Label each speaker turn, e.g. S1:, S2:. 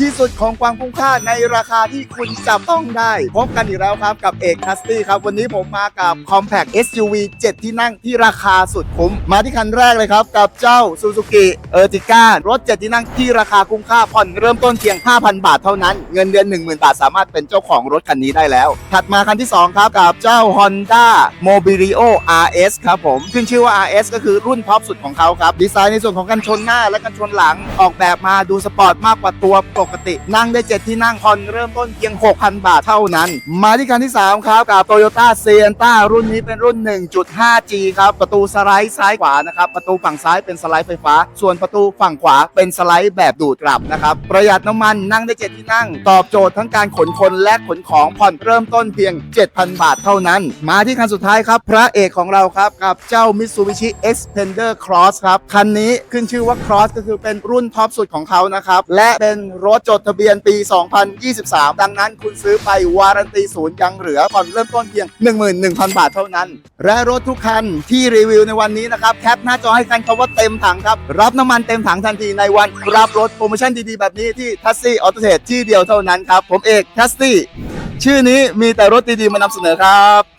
S1: ที่สุดของความคุ้มค่าในราคาที่คุณจับต้องได้ พบกันอีกแล้วครับกับเอกคัสตี้ครับ วันนี้ผมมากับ Compact SUV 7 ที่นั่งที่ราคาสุดคุ้ม มาที่คันแรกเลยครับ กับเจ้า Suzuki Ertiga รถ 7 ที่นั่งที่ราคาคุ้มค่าผ่อนเริ่มต้นเพียง 5,000 บาทเท่านั้น เงินเดือน 10,000 บาทสามารถเป็นเจ้าของรถคันนี้ได้แล้ว ถัดมาคันที่ 2 ครับ กับเจ้า Honda Mobilio RS ครับผมขึ้นชื่อว่า RS ก็คือรุ่นท็อปสุดของเขาครับดีไซน์ในส่วนของกันชนหน้าและกันชนหลังออกแบบมาดูสปอร์ตมากกว่าตัวปกติ นั่งได้ 7 ที่นั่งผ่อนเริ่มต้นเพียง 6,000 บาทเท่านั้น มาที่คันที่ 3 ครับ กับ Toyota Sienna รุ่นนี้เป็นรุ่น 1.5G ครับ ประตูสไลด์ซ้ายขวานะครับ ประตูฝั่งซ้ายเป็นสไลด์ไฟฟ้า ส่วนประตูฝั่งขวาเป็นสไลด์แบบดูดกลับนะครับ ประหยัดน้ำมันนั่งได้ 7 ที่นั่ง ตอบโจทย์ทั้งการขนคนและขนของผ่อนเริ่มต้นเพียง 7,000 บาทเท่านั้น มาที่คันสุดท้ายครับ พระเอกของเราครับ กับเจ้า Mitsubishi Xpander Cross ครับ คันนี้ขึ้นชื่อว่า Cross ก็คือเป็นรุ่นท็อปสุดของเขานะครับ และเป็นรถจดทะเบียนปี 2023 ดังนั้นคุณซื้อไปวารันตีศูนย์ยังเหลือผ่อนเริ่มต้นเพียง 11,000 บาทเท่านั้น และรถทุกคันที่รีวิวในวันนี้นะครับแคปหน้าจอให้ทันคำว่าเต็มถังครับ รับน้ำมันเต็มถังทันทีในวันรับรถโปรโมชั่นดีๆ แบบนี้ที่ทัสซี่ออโตเทรดที่เดียวเท่านั้นครับ ผมเอกทัสซี่ชื่อนี้มีแต่รถดีๆมานำเสนอครับ